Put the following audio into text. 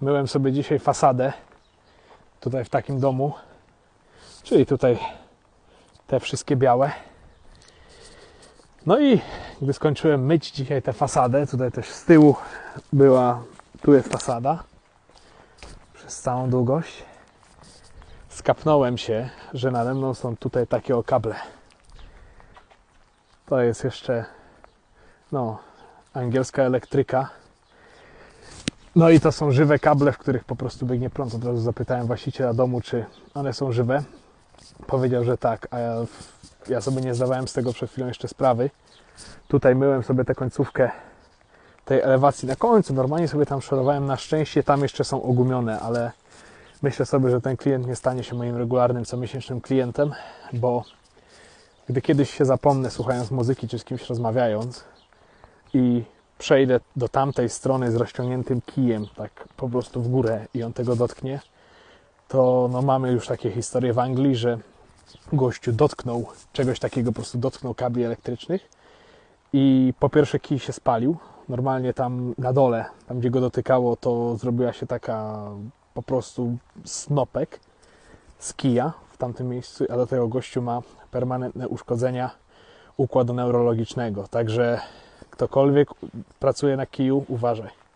Myłem sobie dzisiaj fasadę tutaj w takim domu, czyli tutaj te wszystkie białe. No i gdy skończyłem myć dzisiaj tę fasadę, tutaj też z tyłu była, tu jest fasada przez całą długość. Skapnąłem się, że nade mną są tutaj takie o kable. To jest jeszcze, no, angielska elektryka. No i to są żywe kable, w których po prostu biegnie prąd. Od razu zapytałem właściciela domu, czy one są żywe. Powiedział, że tak, a ja, ja sobie nie zdawałem z tego przed chwilą jeszcze sprawy. Tutaj myłem sobie tę końcówkę tej elewacji na końcu. Normalnie sobie tam szorowałem. Na szczęście tam jeszcze są ogumione, ale myślę sobie, że ten klient nie stanie się moim regularnym, comiesięcznym klientem, bo gdy kiedyś się zapomnę, słuchając muzyki czy z kimś rozmawiając i przejdę do tamtej strony z rozciągniętym kijem, tak po prostu w górę i on tego dotknie, to no mamy już takie historie w Anglii, że gościu dotknął czegoś takiego, po prostu dotknął kabli elektrycznych i po pierwsze kij się spalił. Normalnie tam na dole, tam gdzie go dotykało, to zrobiła się taka po prostu snopek z kija w tamtym miejscu, a do tego gościu ma permanentne uszkodzenia układu neurologicznego. Także ktokolwiek pracuje na kiju, uważaj.